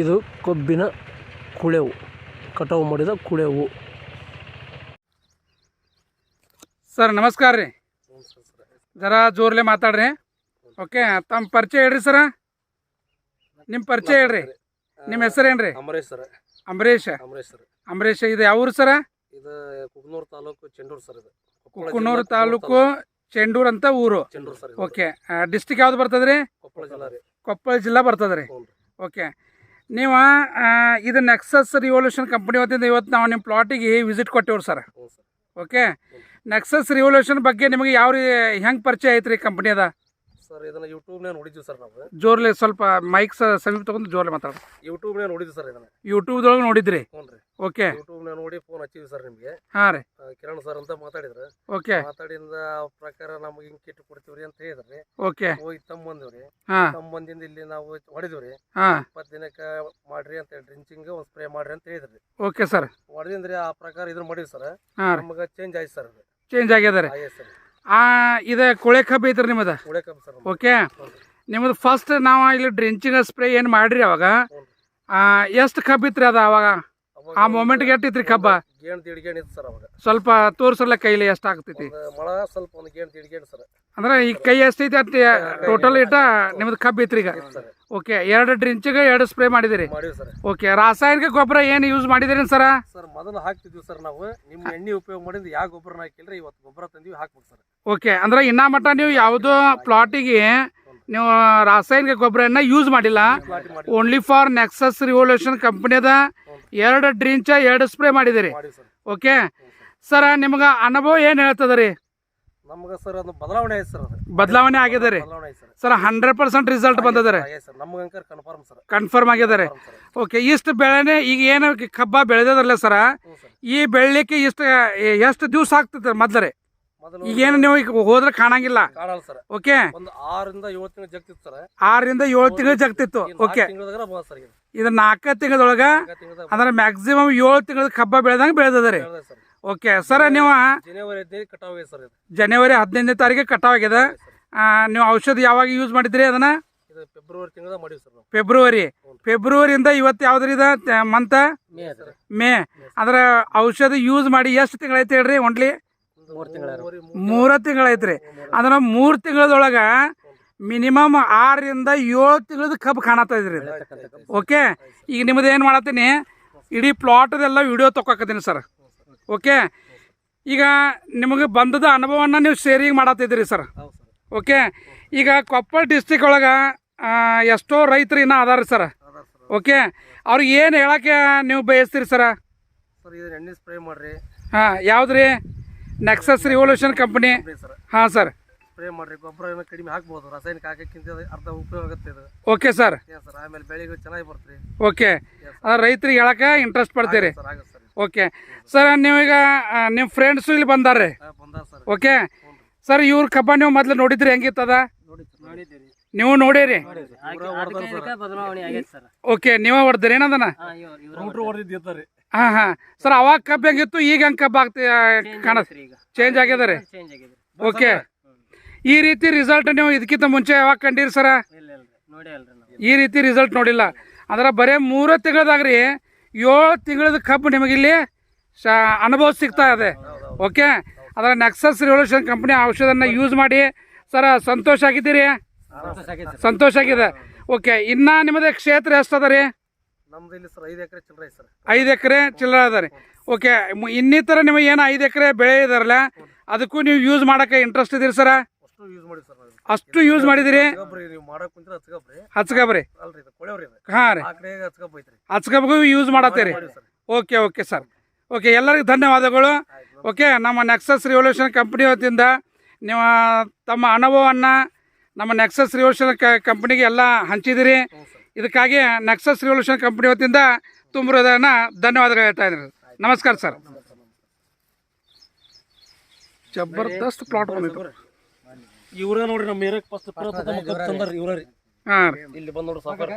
ಇದು ಕಬ್ಬಿನ ಕುಳೆವು ಕಟಾವು ಮಾಡಿದ ಕುಳೆವು. ಸರ್ ನಮಸ್ಕಾರ ರೀ. ಜರಾ ಜೋರ್ಲೆ ಮಾತಾಡ್ರಿ. ಓಕೆ ತಮ್ಮ ಪರಿಚಯ ಹೇಳ್ರಿ ಸರ. ನಿಮ್ಮ ಪರಿಚಯ ಹೇಳ್ರಿ. ನಿಮ್ಮ ಹೆಸರೇನ್ರಿ? ಅಮರೇಶ್ ಸರ್. ಅಂಬರೀಶ್ ಅಂಬರೀಶ್ ಸರ್. ಅಂಬರೀಶ್ ಇದು ಯಾವ್ರು ಸರ? ಇದು ಕುಗ್ನೂರು ತಾಲೂಕು ಚೆಂಡೂರು ಸರ್ ಇದು. ತಾಲೂಕು ಚೆಂಡೂರು ಅಂತ ಊರು. ಚೆಂಡೂರು ಓಕೆ ಡಿಸ್ಟಿಕ್ ಯಾವ್ದು ಬರ್ತದ್ರಿ? ಕೊಪ್ಪಳ ಜಿಲ್ಲಾ ರೀ. ಕೊಪ್ಪಳ ಜಿಲ್ಲಾ ಬರ್ತದ್ರಿ. ರೀ. ಓಕೆ ನೀವು ಇದು ನೆಕ್ಸಸ್ ರಿವಲ್ಯೂಷನ್ ಕಂಪ್ನಿ ವತಿಯಿಂದ ಇವತ್ತು ನಾವು ನಿಮ್ಮ ಪ್ಲಾಟಿಗೆ visit ಕೊಟ್ಟೇವ್ರಿ sir sir okay Nexus revolution ಬಗ್ಗೆ ನಿಮಗೆ ಯಾವ ರೀ ಹೆಂಗೆ ಪರಿಚಯ ಐತ್ರಿ ಕಂಪ್ನಿ ಅದ? ಸರ್ ಇದನ್ನ ಯೂಟ್ಯೂಬ್ನಾಗ ನೋಡಿದ್ವಿ ಸರ್ ನಾವು. ಜೋರ್ಲೆ ಸ್ವಲ್ಪ ಮೈಕ್ ಸಮೀಪ ತಗೊಂಡು ಜೋರ್ಲೆ ಮಾತಾಡ್ರಿ ಯೂಟ್ಯೂಬ್ನಾಗ ನೋಡಿದ್ವಿ ಸರ್ ಇದನ್ನ. ಯೂಟ್ಯೂಬ್ದೊಳಗೆ ನೋಡಿದ್ರಿ? ಹ್ಞೂ ರೀ. ಓಕೆ. ಯೂಟ್ಯೂಬ್ನಾಗ ನೋಡಿ ಫೋನ್ ಹಚ್ಚಿವಿ ಸರ್ ನಿಮಗೆ. ಹಾಂ ರೀ. ಕಿರಣ್ ಸರ್ ಅಂತ ಮಾತಾಡಿದ್ರು. ಓಕೆ. ಮಾತಾಡಿದ ಆ ಪ್ರಕಾರ ನಮಗೆ ಹಿಂಗ್ ಕಿಟ್ ಕೊಡ್ತೀವ್ರಿ ಅಂತ ಹೇಳಿದ್ರಿ ಓಕೆ. ಹೋಗಿ ತಮ್ಮ ಬಂದಿವ್ರಿ ಹಾಂ. ತಮ್ಮ ಬಂದಿಂದ ಇಲ್ಲಿ ನಾವು ಹೊಡಿದಿವ್ರಿ ಹಾಂ. ಇಪ್ಪತ್ತು ದಿನಕ್ಕೆ ಮಾಡ್ರಿ ಅಂತ ಡ್ರಿಂಚಿಂಗ್ ಒಂದು ಸ್ಪ್ರೇ ಮಾಡ್ರಿ ಅಂತ ಹೇಳಿದ್ರಿ ಓಕೆ ಸರ್. ಹೊಡೆದಿಂದ್ರಿ ಆ ಪ್ರಕಾರ ಇದನ್ನ ಮಾಡಿವಿ ಸರ್. ಹಾಂ ರೀ. ನಮಗೆ ಚೇಂಜ್ ಆಯ್ತು ಸರ್ ಚೇಂಜ್ ಆಗ್ಯದ ರೀ. ಆಯ್ತು ಸರ್. ಆ ಇದು ಕೊಳೆ ಕಬ್ಬು ಐತ್ರಿ ನಿಮ್ಮದು? ಓಕೆ. ನಿಮ್ಮದು ಫಸ್ಟ್ ನಾವು ಇಲ್ಲಿ ಡ್ರಿಂಚಿಂಗ್ ಸ್ಪ್ರೇ ಏನು ಮಾಡ್ರಿ ಅವಾಗ? ಎಷ್ಟು ಕಬ್ಬು ಇತ್ರಿ ಅದು ಅವಾಗ? ಆ ಮೊಮೆಂಟ್ಗೆ ಎಷ್ಟು ಇತ್ರಿ ಕಬ್ಬ? ಸ್ವಲ್ಪ ತೋರ್ಸಲ್ಲ ಕೈಲಿ ಎಷ್ಟು ಆಗ್ತೈತಿ? ಅಂದ್ರೆ ಈ ಕೈ ಎಷ್ಟೈತಿ ಅಂತ ಟೋಟಲ್ ಇಟ್ಟ ನಿಮ್ದು ಕಬ್ಬು ಐತ್ರಿ ಈಗ. ಓಕೆ ಎರಡು ಡ್ರಿಂಚಿಗೆ ಎರಡು ಸ್ಪ್ರೇ ಮಾಡಿದಿರಿ ಮಾಡಿವಿ ಸರ್. ಓಕೆ ರಾಸಾಯನಿಕ ಗೊಬ್ಬರ ಏನು ಯೂಸ್ ಮಾಡಿದಿರಿ ಸರ್? ಸರ್ ಮೊದಲು ಹಾಕ್ತಿದ್ವಿ ಸರ್ ನಾವು. ನಿಮ್ಮ ಎಣ್ಣೆ ಉಪಯೋಗ ಮಾಡಿದ್ದು ಯಾವ ಗೊಬ್ಬರ ಹಾಕಿಲ್ರಿ ಇವತ್ತು ಗೊಬ್ಬರ ತಂದಿವಿ ಹಾಕ್ಬೇಕು ಸರ್. ಓಕೆ ಅಂದ್ರೆ ಇನ್ನ ಮಟ್ಟ ನೀವು ಯಾವುದೋ ಪ್ಲಾಟಿಗೆ ನೀವು ರಾಸಾಯನಿಕ ಗೊಬ್ಬರನ್ನ ಯೂಸ್ ಮಾಡಿಲ್ಲ. ಓನ್ಲಿ ಫಾರ್ ನೆಕ್ಸಸ್ ರಿವಲ್ಯೂಷನ್ ಕಂಪ್ನಿದ ಎರಡು ಡ್ರಿಂಚ ಎರಡು ಸ್ಪ್ರೇ ಮಾಡಿದಿರಿ ಮಾಡಿವಿ ಸರ್. ಓಕೆ ಸರ ನಿಮ್ಗೆ ಅನುಭವ ಏನು ಹೇಳ್ತದ ರೀ ನಮ್ಗೆ ಸರ್ ಅದು ಬದಲಾವಣೆ ಆಯ್ತು ಸರ್ ಅದು. ಬದಲಾವಣೆ ಆಗಿದೆ ರೀ. ಬದಲಾವಣೆ ಆಯ್ತು sir. Sir hundred percent result ಬಂದಿದ್ದಾರೆ ಸರ್ ಅಂಕರ್ ಕನ್ಫರ್ಮ್ ಸರ್. ಕನ್ಫರ್ಮ್ ಆಗಿದೆ ರೀ. Confirm sir. ಓಕೆ ಇಷ್ಟು ಬೆಳೆನೆ ಈಗ ಏನು ಕಬ್ಬ ಬೆಳೆದಿದ್ರಲ್ಲ ಸರ ಹ್ಞೂ ಸರ್. ಈ ಬೆಳಿಲಿಕ್ಕೆ ಇಷ್ಟು ಎಷ್ಟು ದಿವಸ ಆಗ್ತದೆ ಮೊದ್ಲು ರೀ? ಮೊದಲು ಈಗೇನು ನೀವು ಈಗ ಹೋದ್ರೆ ಕಾಣಂಗಿಲ್ಲ. ಕಾಣಲ್ಲ ಸರ್. ಓಕೆ ಒಂದು ಆರರಿಂದ ಏಳು ತಿಂಗಳು ಜಗ್ತಿತ್ತು ಸರ್. ಆರರಿಂದ ಏಳು ತಿಂಗಳು ಜಗ್ತಿತ್ತು. ಓಕೆ ತಿಂಗಳದಾಗ ಬಂದ ಸರ್ ಇದು ಇದು ನಾಲ್ಕು ತಿಂಗಳದಾಗ ಅಂದ್ರೆ ಮ್ಯಾಕ್ಸಿಮಮ್ ಏಳು ತಿಂಗಳ ಕಬ್ಬ ಬೆಳೆದಂಗೆ ಬೆಳೆದದ ರೀ. ಸರ್. ಓಕೆ ಸರ್ ನೀವು ಜನವರಿ ಹದಿನೈದು ಕಟಾವ್ ಆಗಿದೆ ಸರ್ ಇದು. ಜನವರಿ ಹದಿನೈದನೇ ತಾರೀಕಿಗೆ ಕಟಾವ್ ಆಗಿದೆ. ನೀವು ಔಷಧ ಯಾವಾಗ ಯೂಸ್ ಮಾಡಿದ್ರಿ ಅದನ್ನ? ಇದು ಫೆಬ್ರವರಿ ತಿಂಗಳ ಮಾಡಿವಿ ಸರ್ ನಾವು. ಫೆಬ್ರವರಿ ಫೆಬ್ರವರಿಯಿಂದ ಇವತ್ತು ಯಾವ್ದ್ರಿ ಇದ ಮಂತ್ ಮೇ ಸರ್ ಮೇ. ಅಂದ್ರೆ ಔಷಧ ಯೂಸ್ ಮಾಡಿ ಎಷ್ಟು ತಿಂಗಳೈತಿ ಹೇಳ್ರಿ ಒಂಡ್ಲಿ ಮೂರು ತಿಂಗಳ ಮೂರ ತಿಂಗಳೈತ್ರಿ ಅಂದ್ರೆ ಮೂರು ತಿಂಗಳದೊಳಗ ಮಿನಿಮಮ್ ಆರರಿಂದ ಏಳು ತಿಂಗಳದ ಕಬ್ಬು ಕಾಣತ್ತಿದ್ರಿ ಓಕೆ ಈಗ ನಿಮ್ಮದು ಏನು ಮಾಡತ್ತೀನಿ? ಇಡೀ ಪ್ಲಾಟದೆಲ್ಲ ವಿಡಿಯೋ ತೊಗೊಕತ್ತೀನಿ ಸರ್. ಓಕೆ? ಈಗ ನಿಮಗೆ ಬಂದದ ಅನುಭವನ ನೀವು ಶೇರಿಂಗ್ ಮಾಡತ್ತಿದ್ದೀರಿ ಸರ್ ಓಕೆ? ಈಗ ಕೊಪ್ಪಳ ಡಿಸ್ಟಿಕ್ ಒಳಗೆ ಎಷ್ಟೋ ರೈತರು ಇನ್ನೂ ಅದಾರ ಸರ್ ಓಕೆ? ಅವ್ರಿಗೆ ಏನು ಹೇಳಕ್ಕೆ ನೀವು ಬಯಸ್ತೀರಿ ಸರ ಸರ್ ಇದು ಎಣ್ಣೆ ಸ್ಪ್ರೇ ಮಾಡ್ರಿ. ಹಾಂ ಯಾವ್ದು ರೀ ನೆಕ್ಸಸ್ ರಿವಲ್ಯೂಷನ್ ಕಂಪ್ನಿ ಹಾ ಸರ್ ಸ್ಪ್ರೇ ಮಾಡ್ರಿ ಗೊಬ್ಬರ ಕಡಿಮೆ ಹಾಕ್ಬೋದು ರಾಸಾಯನಿಕ ಹಾಕಕ್ಕಿಂತ ಅರ್ಧ ಉಪಯೋಗ ಆಗುತ್ತೆ ಇದು. ಓಕೆ ಸರ್ ಆಮೇಲೆ ಬೆಳೆಗಳು ಚೆನ್ನಾಗಿ ಬರ್ತೀರಿ. ಓಕೆ? ರೈತರಿಗೆ ಹೇಳಕ್ಕೆ ಇಂಟ್ರೆಸ್ಟ್ ಪಡ್ತೀರಿ. ಓಕೆ. ಸರ್ ನೀವೀಗ ಈಗ ನಿಮ್ಮ ಫ್ರೆಂಡ್ಸು ಇಲ್ಲಿ ಬಂದಾರ್ರಿ? ಹಾಂ ಬಂದಾರ ಸರ್. ಓಕೆ. ಸರ್ ಇವ್ರ ಕಬ್ಬ ನೀವು ಮೊದ್ಲು ನೋಡಿದ್ರಿ ಹೆಂಗಿತ್ತದ? ನೀವು ನೋಡಿರಿ? ಬದಲಾವಣೆ ಆಗೈತೆ ಸರ್. ಓಕೆ ನೀವೇ ಹೊಡೆದ್ರಿ ಏನದನ? ಹಾ ಹಾ ಹಾಂ ಹಾಂ. ಸರ್ ಅವಾಗ ಕಬ್ಬು ಹೆಂಗಿತ್ತು ಈಗ ಹೆಂಗ್ ಕಬ್ಬ ಆಗ್ತಿ ಕಾಣ ಚೇಂಜ್ ಆಗ್ಯದ ರೀ? ಚೇಂಜ್ ಆಗಿದೆ ಓಕೆ. ಈ ರೀತಿ ರಿಸಲ್ಟ್ ನೀವು ಇದಕ್ಕಿಂತ ಮುಂಚೆ ಯಾವಾಗ ಕಂಡಿರಿ ಸರ? ಇಲ್ಲ ಇಲ್ಲ ನೋಡಿ ಅಲ್ರಿ ಈ ರೀತಿ ರಿಸಲ್ಟ್ ನೋಡಿಲ್ಲ. ಅಂದ್ರೆ ಬರೇ ಮೂರು ತಿಂಗಳದಾಗ ರೀ ಏಳು ತಿಂಗಳದ ಕಬ್ಬು ನಿಮಗಿಲ್ಲಿ ಶ ಅನುಭವ ಸಿಗ್ತಾ ಇದೆ. ಓಕೆ? ಅದರ ನೆಕ್ಸಸ್ ರಿವಲ್ಯೂಷನ್ ಕಂಪ್ನಿ ಔಷಧನ ಯೂಸ್ ಮಾಡಿ. ಸರ ಸಂತೋಷ ಆಗಿದ್ದೀರಿ? ಸಂತೋಷ ಆಗಿದೆ. ಓಕೆ ಇನ್ನ ನಿಮ್ಮದೇ ಕ್ಷೇತ್ರ ಎಷ್ಟು ಅದ ರೀ ಐದು ಎಕರೆ ಚಿಲ್ಲರೆ ಅದ ರೀ. ಓಕೆ ಇನ್ನಿತರ ನಿಮಗೆ ಏನು ಐದು ಎಕರೆ ಬೆಳೆ ಇದಾರಲ್ಲ ಅದಕ್ಕೂ ನೀವು ಯೂಸ್ ಮಾಡೋಕ್ಕೆ ಇಂಟ್ರೆಸ್ಟ್ ಇದ್ದೀರಿ ಸರ? ಯೂಸ್ ಮಾಡಿ ಸರ್ ಅಷ್ಟು ಯೂಸ್ ಮಾಡಿದಿರಿ? ಹಚ್ಕಬ್ರಿ ನೀವು ಮಾಡಕ್ ಕುಂತ್ರ ಹಚ್ಕಬ್ರಿ ಹಚ್ಕಬ್ರಿ ಅಲ್ರಿ ಇದು ಕೊಳೆವ್ರಿ ಇದು. ಹಾಂ ರೀ. ಐತ್ರಿ. ಹಚ್ಕಬ್ಗೂ ಯೂಸ್ ಮಾಡತ್ತೀರಿ? ಮಾಡಿ ಓಕೆ ಓಕೆ ಸರ್. ಓಕೆ ಎಲ್ಲರಿಗೂ ಧನ್ಯವಾದಗಳು. ಓಕೆ ನಮ್ಮ ನೆಕ್ಸಸ್ ರಿವಲ್ಯೂಷನ್ ಕಂಪ್ನಿ ವತಿಯಿಂದ ನೀವು ತಮ್ಮ ಅನುಭವವನ್ನು ನಮ್ಮ ನೆಕ್ಸಸ್ ರಿವಲ್ಯೂಷನ್ ಕ ಕಂಪ್ನಿಗೆ ಎಲ್ಲ ಹಂಚಿದಿರಿ. ಇದಕ್ಕಾಗಿ ನೆಕ್ಸಸ್ ರಿವಲ್ಯೂಷನ್ ಕಂಪ್ನಿ ವತಿಯಿಂದ ತುಂಬಿರೋದನ್ನ ಧನ್ಯವಾದಗಳು ಹೇಳ್ತಾ ಇದ್ದೀನಿ. ನಮಸ್ಕಾರ ಸರ್. ಜಬರ್ದಸ್ತ್ ಪ್ಲಾಟ್ ಬಂದಿತ್ತು ಇವ್ರ ನೋಡ್ರಿ ನಮ್ಮ ಏರಿಯಾಕ್ ಫಸ್ಟ್ ಪ್ರಪ್ರಥಮ ಕಬ್ಬ್ ತಂದಾರ ಇವ್ರ ರೀ. ಹಾಂ ಇಲ್ಲಿ ಬಂದ್ ನೋಡ್ರಿ ಸಾವುಕಾರ.